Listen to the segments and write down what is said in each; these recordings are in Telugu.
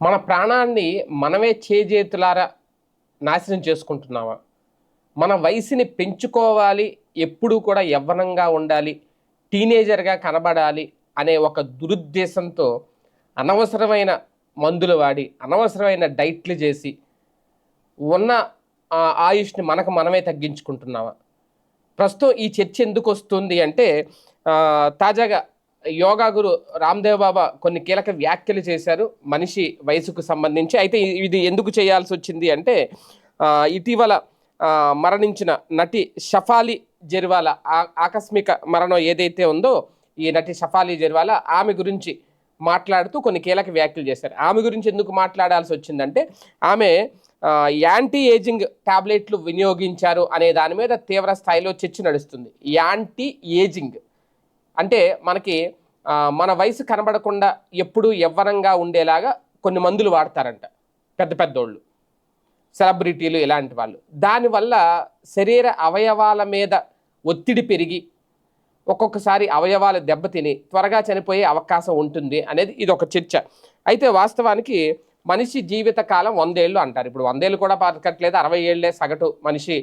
మన ప్రాణాన్ని మనమే చేజేతులారా నాశనం చేసుకుంటున్నామా? మన వయసుని పెంచుకోవాలి ఎప్పుడూ కూడా యవ్వనంగా ఉండాలి టీనేజర్గా కనబడాలి అనే ఒక దురుద్దేశంతో అనవసరమైన మందులు వాడి అనవసరమైన డైట్లు చేసి ఉన్న ఆయుష్ని మనకు మనమే తగ్గించుకుంటున్నామా? ప్రస్తుతం ఈ చర్చ ఎందుకు వస్తుంది అంటే తాజాగా యోగా గురు రామ్దేవ్ బాబా కొన్ని కీలక వ్యాఖ్యలు చేశారు మనిషి వయసుకు సంబంధించి. అయితే ఇది ఎందుకు చేయాల్సి వచ్చింది అంటే ఇటీవల మరణించిన నటి షఫాలి జెర్వాల ఆ- ఆకస్మిక మరణం ఏదైతే ఉందో ఈ నటి షఫాలి జెర్వాల ఆమె గురించి మాట్లాడుతూ కొన్ని కీలక వ్యాఖ్యలు చేశారు. ఆమె గురించి ఎందుకు మాట్లాడాల్సి వచ్చిందంటే ఆమె యాంటీ ఏజింగ్ టాబ్లెట్లు వినియోగించారు అనే దాని మీద తీవ్ర స్థాయిలో చర్చ నడుస్తుంది. యాంటీ ఏజింగ్ అంటే మనకి మన వయసు కనబడకుండా ఎప్పుడూ యవ్వనంగా ఉండేలాగా కొన్ని మందులు వాడతారంట పెద్ద పెద్దోళ్ళు. సెలబ్రిటీలు ఇలాంటి వాళ్ళు. దానివల్ల శరీర అవయవాల మీద ఒత్తిడి పెరిగి ఒక్కొక్కసారి అవయవాలు దెబ్బతిని త్వరగా చనిపోయే అవకాశం ఉంటుంది అనేది ఇది ఒక చర్చ. అయితే వాస్తవానికి మనిషి జీవిత కాలం వందేళ్ళు అంటారు. ఇప్పుడు వందేళ్ళు కూడా బతకట్లేదు అరవై ఏళ్ళే సగటు మనిషి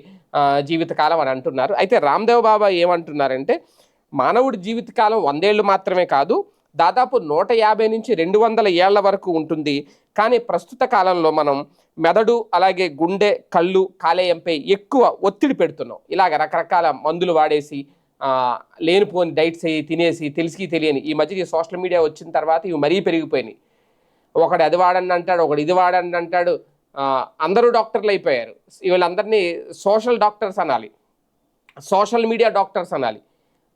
జీవితకాలం అని అంటున్నారు. అయితే రామ్దేవ్ బాబా ఏమంటున్నారంటే మానవుడి జీవితకాలం వందేళ్ళు మాత్రమే కాదు దాదాపు నూట యాభై నుంచి రెండు వందల ఏళ్ళ వరకు ఉంటుంది. కానీ ప్రస్తుత కాలంలో మనం మెదడు అలాగే గుండె కళ్ళు కాలేయంపై ఎక్కువ ఒత్తిడి పెడుతున్నాం. ఇలాగ రకరకాల మందులు వాడేసి లేనిపోని డైట్స్ అయ్యి తినేసి తెలిసి తెలియని ఈ మధ్య ఈ సోషల్ మీడియా వచ్చిన తర్వాత ఇవి మరీ పెరిగిపోయినాయి. ఒకడు అది వాడండి అంటాడు ఒకడు ఇది వాడండి అంటాడు అందరూ డాక్టర్లు అయిపోయారు. వీళ్ళందరినీ సోషల్ డాక్టర్స్ అనాలి. సోషల్ మీడియా డాక్టర్స్ అనాలి.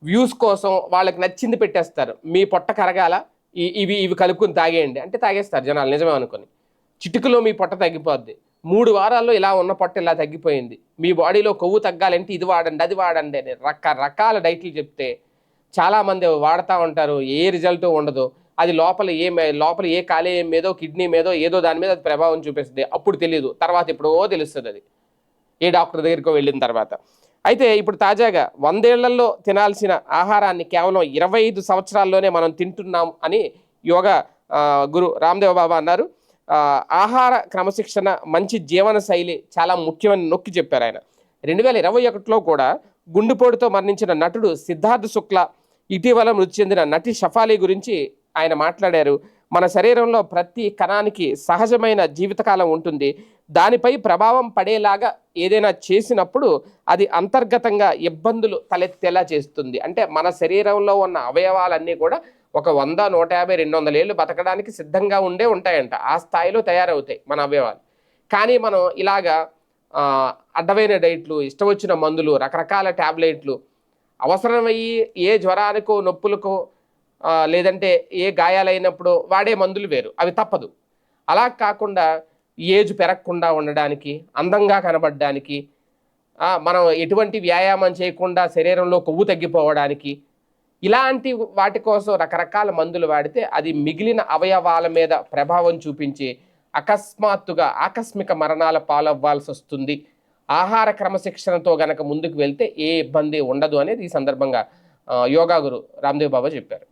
వ్యూస్ కోసం వాళ్ళకి నచ్చింది పెట్టేస్తారు. మీ పొట్ట కరగాల ఇవి ఇవి కలుపుకొని తాగేయండి. అంటే తాగేస్తారు జనాలు నిజమే అనుకొని. చిటికలో మీ పొట్ట తగ్గిపోద్ది. మూడు వారాల్లో ఇలా ఉన్న పొట్ట ఇలా తగ్గిపోయింది. మీ బాడీలో కొవ్వు తగ్గాలంటే ఇది వాడండి అది వాడండి అని రకరకాల డైట్లు చెప్తే చాలామంది వాడుతూ ఉంటారు. ఏ రిజల్ట్ ఉండదు. అది లోపల ఏ లోపల ఏ కాలేయం మీదో కిడ్నీ మీదో ఏదో దాని మీద అది ప్రభావం చూపిస్తుంది. అప్పుడు తెలియదు తర్వాత ఎప్పుడో తెలుస్తుంది అది. ఏ డాక్టర్ దగ్గరికి వెళ్ళిన తర్వాత. అయితే ఇప్పుడు తాజాగా వందేళ్ళలో తినాల్సిన ఆహారాన్ని కేవలం ఇరవై ఐదు సంవత్సరాల్లోనే మనం తింటున్నాం అని యోగా గురు రామ్దేవ్ బాబా అన్నారు. ఆహార క్రమశిక్షణ మంచి జీవన శైలి చాలా ముఖ్యమని నొక్కి చెప్పారు ఆయన. రెండు వేల ఇరవై ఒకటిలో కూడా గుండెపోటుతో మరణించిన నటుడు సిద్ధార్థ్ శుక్ల ఇటీవల మృతి చెందిన నటి షఫాలి గురించి ఆయన మాట్లాడారు. మన శరీరంలో ప్రతి కణానికి సహజమైన జీవితకాలం ఉంటుంది. దానిపై ప్రభావం పడేలాగా ఏదైనా చేసినప్పుడు అది అంతర్గతంగా ఇబ్బందులు తలెత్తేలా చేస్తుంది. అంటే మన శరీరంలో ఉన్న అవయవాలన్నీ కూడా ఒక వంద నూట యాభై రెండు వందల ఏళ్ళు బతకడానికి సిద్ధంగా ఉండే ఉంటాయంట. ఆ స్థాయిలో తయారవుతాయి మన అవయవాలు. కానీ మనం ఇలాగా అడ్డమైన డైట్లు ఇష్టం వచ్చిన మందులు రకరకాల ట్యాబ్లెట్లు అవసరమయ్యి ఏ జ్వరానికో నొప్పులకో లేదంటే ఏ గాయాలైనప్పుడు వాడే మందులు వేరు. అవి తప్పదు. అలా కాకుండా ఏజ్ పెరగకుండా ఉండడానికి అందంగా కనబడడానికి మనం ఎటువంటి వ్యాయామం చేయకుండా శరీరంలో కొవ్వు తగ్గిపోవడానికి ఇలాంటి వాటి కోసం రకరకాల మందులు వాడితే అది మిగిలిన అవయవాల మీద ప్రభావం చూపించి అకస్మాత్తుగా ఆకస్మిక మరణాల పాలవ్వాల్సి వస్తుంది. ఆహార క్రమశిక్షణతో గనక ముందుకు వెళ్తే ఏ ఇబ్బంది ఉండదు అనేది ఈ సందర్భంగా యోగా గురు రామ్దేవ్ బాబా చెప్పారు.